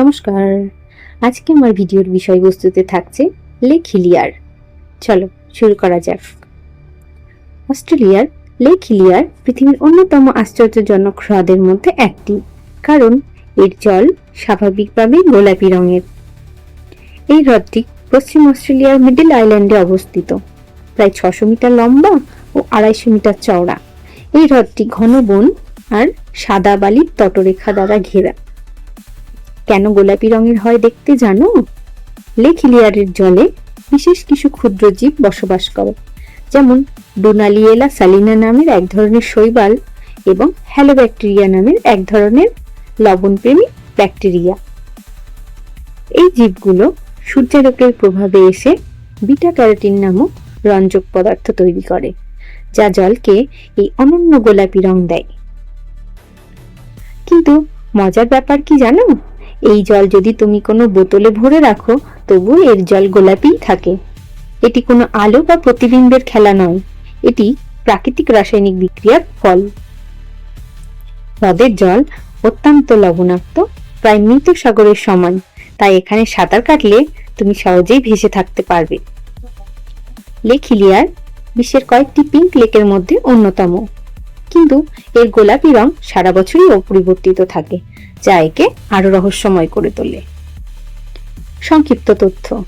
নমস্কার। আজকে আমার ভিডিওর বিষয়বস্তুতে থাকছে লেক হিলিয়ার। চলো, শুরু করা যাক। অস্ট্রেলিয়ার লেক হিলিয়ার পৃথিবীর অন্যতম আশ্চর্যজনক হ্রদের মধ্যে একটি, কারণ এর জল স্বাভাবিকভাবেই গোলাপি রঙের। এই হ্রদটি পশ্চিম অস্ট্রেলিয়ার মিডল আইল্যান্ডে অবস্থিত। প্রায় ছশো মিটার লম্বা ও আড়াইশো মিটার চওড়া। এই হ্রদটি ঘন বন আর সাদা বালির তটরেখা দ্বারা ঘেরা। কেন গোলাপি রঙের হয় দেখতে জানো? লেক জলে বিশেষ কিছু ক্ষুদ্র জীব বসবাস করে। যেমন ডোনালিয়েলা সালিনা নামের এক ধরনের শৈবাল এবং হ্যালোব্যাকটেরিয়া নামের এক ধরনের লবণপ্রেমী ব্যাকটেরিয়া। এই জীবগুলো সূর্যালোকের প্রভাবে এসে বিটা ক্যারোটিন নামক রঞ্জক পদার্থ তৈরি করে, যা জলকে এই অনন্য গোলাপি রং দেয়। কিন্তু মজার ব্যাপার কি জানো? এই জল যদি তুমি কোনো বোতলে ভরে রাখো, তবু এর জল গোলাপিই থাকে। এটি কোনো আলো বা প্রতিবিম্বের খেলা নয়। এটি প্রাকৃতিক রাসায়নিক বিক্রিয়ার ফল। হ্রদের জল অত্যন্ত লবণাক্ত, প্রায় মৃত সাগরের সমান। তাই এখানে সাঁতার কাটলে তুমি সহজেই ভেসে থাকতে পারবে। লেক হিলিয়ার বিশ্বের কয়েকটি পিঙ্ক লেকের মধ্যে অন্যতম। কিন্তু এর গোলাপি রং সারা বছরই অপরিবর্তিত থাকে, যা একে আরও রহস্যময় করে তোলে। সংক্ষিপ্ত তথ্য।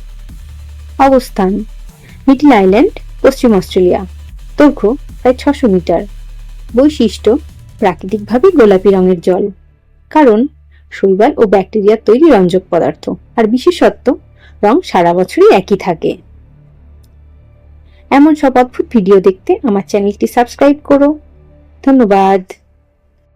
অবস্থান। মিডল আইল্যান্ড, পশ্চিম অস্ট্রেলিয়া। দৈর্ঘ্য প্রায় ছশো মিটার। বৈশিষ্ট্য, প্রাকৃতিকভাবে গোলাপি রঙের জল। কারণ, শৈবাল ও ব্যাকটেরিয়ার তৈরি রঞ্জক পদার্থ। আর বিশেষত্ব, রং সারা বছরই একই থাকে। এমন সব অদ্ভুত ভিডিও দেখতে আমার চ্যানেলটি সাবস্ক্রাইব করো। ধন্যবাদ